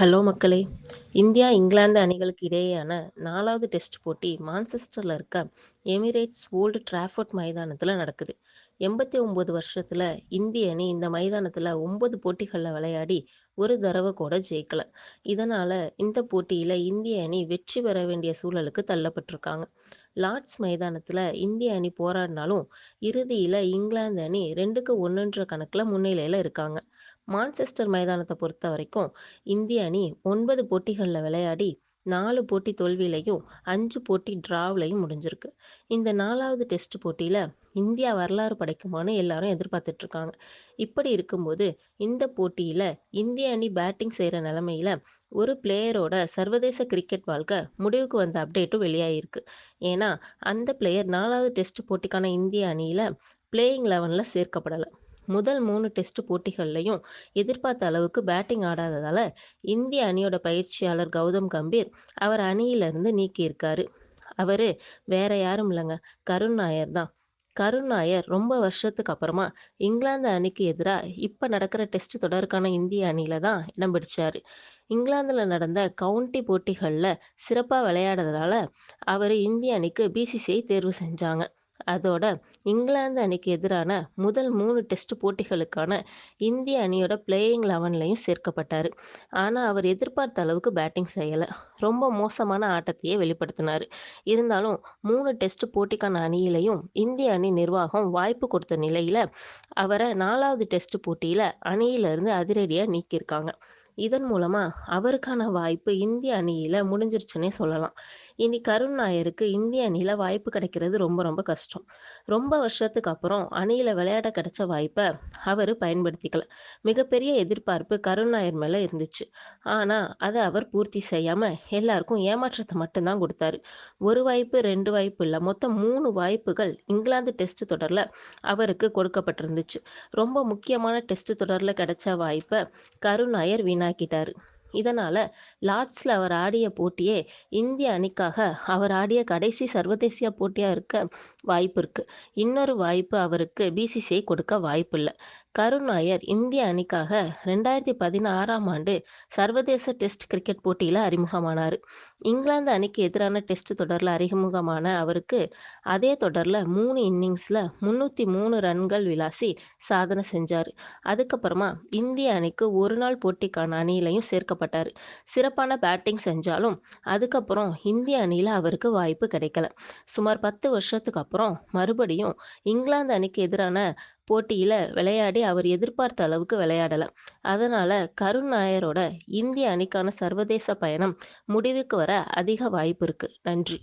Hello மக்களே. India England அணிகளுக்கு இடையேயான நாலாவது டெஸ்ட் போட்டி மான்செஸ்டரில் இருக்க எமிரேட்ஸ் ஓல்டு டிராஃபோர்ட் மைதானத்தில் நடக்குது. எண்பத்தி ஒம்பது வருஷத்தில் இந்திய அணி இந்த மைதானத்தில் ஒம்பது போட்டிகளில் விளையாடி ஒரு தடவை கூட ஜெயிக்கல. இதனால் இந்த போட்டியில் இந்திய அணி வெற்றி பெற வேண்டிய சூழலுக்கு தள்ளப்பட்டிருக்காங்க. லார்ட்ஸ் மைதானத்தில் இந்திய அணி போராடினாலும் இறுதியில் இங்கிலாந்து அணி ரெண்டுக்கு ஒன்றுன்ற கணக்கில் முன்னிலையில் இருக்காங்க. மான்செஸ்டர் மைதானத்தை பொறுத்த வரைக்கும் இந்திய அணி ஒன்பது போட்டிகளில் விளையாடி நாலு போட்டி தோல்வியிலையும் அஞ்சு போட்டி டிராவிலையும் முடிஞ்சிருக்கு. இந்த நாலாவது டெஸ்ட் போட்டியில் இந்தியா வரலாறு படைக்குமான்னு எல்லாரும் எதிர்பார்த்துட்டு இருக்காங்க இப்படி இருக்கும்போது இந்த போட்டியில் இந்திய அணி பேட்டிங் செய்கிற நிலமையில ஒரு பிளேயரோட சர்வதேச கிரிக்கெட் வாழ்க்கை முடிவுக்கு வந்த அப்டேட்டும் வெளியாகிருக்கு ஏன்னா அந்த பிளேயர் நாலாவது டெஸ்ட் போட்டிக்கான இந்திய அணியில் பிளேயிங் லெவனில் சேர்க்கப்படலை. முதல் மூணு டெஸ்ட் போட்டிகள்லையும் எதிர்பார்த்த அளவுக்கு பேட்டிங் ஆடாததால் இந்திய அணியோட பயிற்சியாளர் கௌதம் கம்பீர் அவர் அணியிலிருந்து நீக்கியிருக்காரு. அவர் வேற யாரும் இல்லைங்க கருண் நாயர் தான். கருண் நாயர் ரொம்ப வருஷத்துக்கு அப்புறமா இங்கிலாந்து அணிக்கு எதிராக இப்போ நடக்கிற டெஸ்ட் தொடருக்கான இந்திய அணியில் தான் இடம் பிடிச்சார். இங்கிலாந்தில் நடந்த கவுண்டி போட்டிகளில் சிறப்பாக விளையாடுறதால அவர் இந்திய அணிக்கு பிசிசிஐ தேர்வு செஞ்சாங்க. அதோட இங்கிலாந்து அணிக்கு எதிரான முதல் மூணு டெஸ்ட் போட்டிகளுக்கான இந்திய அணியோட பிளேயிங் லெவன்லையும் சேர்க்கப்பட்டார். ஆனால் அவர் எதிர்பார்த்த அளவுக்கு பேட்டிங் செய்யலை. ரொம்ப மோசமான ஆட்டத்தையே வெளிப்படுத்தினார். இருந்தாலும் மூணு டெஸ்ட் போட்டிக்கான அணியிலையும் இந்திய அணி நிர்வாகம் வாய்ப்பு கொடுத்த நிலையில் அவரை நாலாவது டெஸ்ட் போட்டியில் அணியிலிருந்து அதிரடியாக நீக்கியிருக்காங்க. இதன் மூலமாக அவருக்கான வாய்ப்பு இந்திய அணியில் முடிஞ்சிருச்சுன்னே சொல்லலாம். இனி கருண் நாயருக்கு இந்திய அணியில் வாய்ப்பு கிடைக்கிறது ரொம்ப ரொம்ப கஷ்டம். ரொம்ப வருஷத்துக்கு அப்புறம் அணியில் விளையாட கிடைச்ச வாய்ப்பை அவர் பயன்படுத்திக்கல. மிகப்பெரிய எதிர்பார்ப்பு கருண் நாயர் மேலே இருந்துச்சு. ஆனால் அதை அவர் பூர்த்தி செய்யாமல் எல்லாருக்கும் ஏமாற்றத்தை மட்டும்தான் கொடுத்தாரு. ஒரு வாய்ப்பு ரெண்டு வாய்ப்பு இல்லை. மொத்தம் மூணு வாய்ப்புகள் இங்கிலாந்து டெஸ்ட் தொடரில் அவருக்கு கொடுக்கப்பட்டிருந்துச்சு. ரொம்ப முக்கியமான டெஸ்ட் தொடரில் கிடைச்ச வாய்ப்பை கருண் நாயர் வீணாக்கிட்டார் இதனால் லார்ட்ஸில் அவர் ஆடிய போட்டியே இந்திய அணிக்காக அவர் ஆடிய கடைசி சர்வதேசிய போட்டியாக இருக்க வாய்ப்பு இருக்குது இன்னொரு வாய்ப்பு அவருக்கு பிசிசிஐ கொடுக்க வாய்ப்பு இல்லை கருண் நாயர் இந்திய அணிக்காக ரெண்டாயிரத்தி பதினாறாம் ஆண்டு சர்வதேச டெஸ்ட் கிரிக்கெட் போட்டியில் அறிமுகமானார். இங்கிலாந்து அணிக்கு எதிரான டெஸ்ட் தொடரில் அறிமுகமான அவருக்கு அதே தொடரில் மூணு இன்னிங்ஸில் முந்நூற்றி மூணு ரன்கள் விளாசி சாதனை செஞ்சார். அதுக்கப்புறமா இந்திய அணிக்கு ஒரு நாள் போட்டிக்கான அணியிலையும் சேர்க்கப்பட்டார். சிறப்பான பேட்டிங் செஞ்சாலும் அதுக்கப்புறம் இந்திய அணியில் அவருக்கு வாய்ப்பு கிடைக்கல. சுமார் பத்து வருஷத்துக்கு அப்புறம் மறுபடியும் இங்கிலாந்து அணிக்கு எதிரான போட்டியில் விளையாடி அவர் எதிர்பார்த்த அளவுக்கு விளையாடலை. அதனால் கருண் நாயரோட இந்திய அணிக்கான சர்வதேச பயணம் முடிவுக்கு வர அதிக வாய்ப்பு இருக்குது நன்றி.